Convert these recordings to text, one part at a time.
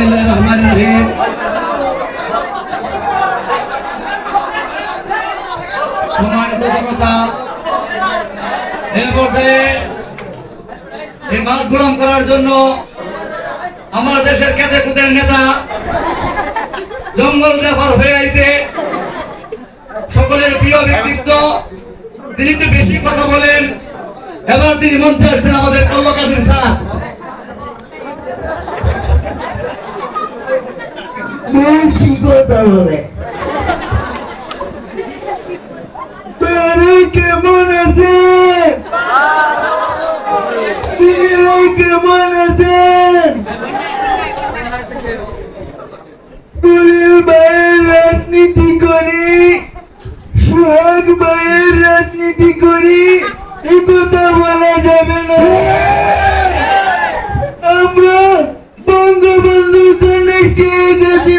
বিসমিল্লাহির রহমানির রহিম। করার জন্য আমার দেশের কেঁদে কুদের নেতা জঙ্গল জাফর হয়ে আইছে। সকলের প্রিয় ব্যক্তিত্ব, তিনি একটু বেশি কথা বলেন। এবার তিনি মঞ্চে আসছেন আমাদের কল্লকাদির কথা বলে তারা কেমন আছে কেমন আছেন কুলিল ভাইয়ের রাজনীতি করি সোহাগ ভাইয়ের রাজনীতি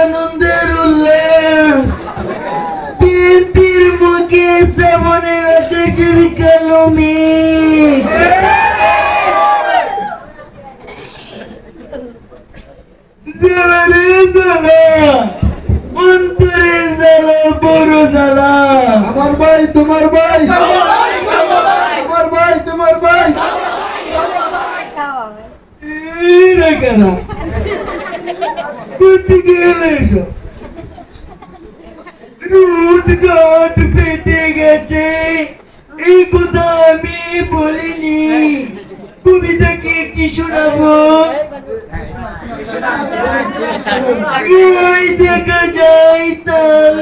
আনন্দের উল্লাস। বিএনপির মুখে শ্রাবণের আকাশের কালো মেঘ। জ্বালা রে জ্বালা অন্তরে জ্বালা, বড় জ্বালা। আমার ভাই, তোমার ভাই তোমার ভাই তোমার ভাই এরা কেনা কোথেকে এলো এসব রোজ ঘাট পেতে গেছে এই কথা আমি বলিনি কবিতা কি একটি শোনাবো ওই দেখা যায় তাল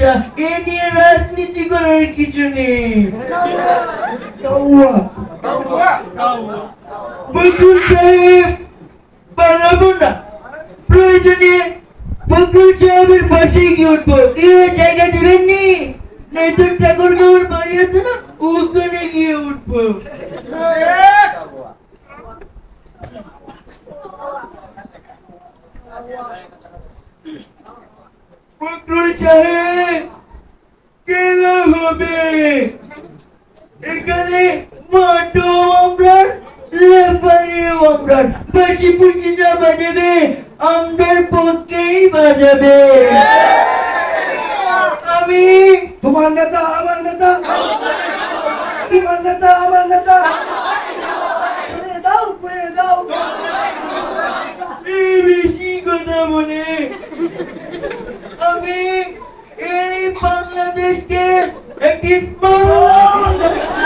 বগিচা এ নিয়ে রাজনীতি করার কিছু নেই। বকুল সাহেব পালাবো না। প্রয়োজনে বকুল সাহেবের পাশে গিয়ে উঠবো। এ জায়গা দিবেননি? নয়তো ঠাকুর গৌর বাড়ি আছে না? ওখানে গিয়ে উঠবো। সাহেব হবে? এখানে মাঠও আমরা লেফারিও আমরা। পাশি পুষিটা বাজাবে আমরার পক্ষেই বাজাবে। আমি তোমার নেতা আমার নেতা। তোমার নেতা আমার নেতা। দাও দাও। বেশি কথা বলে this and this moment.